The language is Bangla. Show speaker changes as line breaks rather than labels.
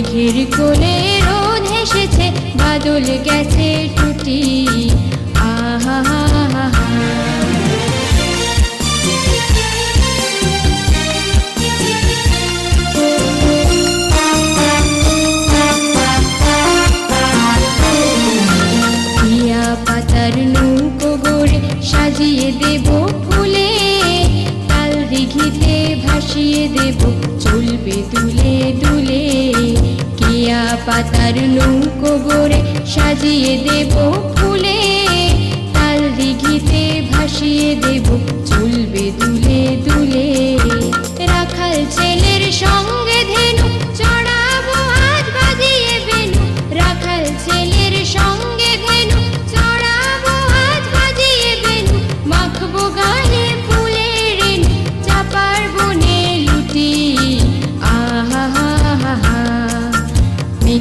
মেঘের কোলে রোদ এসেছে বাদল গেছে টুটি আহা পাতার নৌকো গড়ে সাজিয়ে দেব ফুলে কাল দিঘিতে ভাসিয়ে দেব, চলবে দুলে দুলে। পাতার নৌকো বরে সাজিয়ে দেব ফুলে।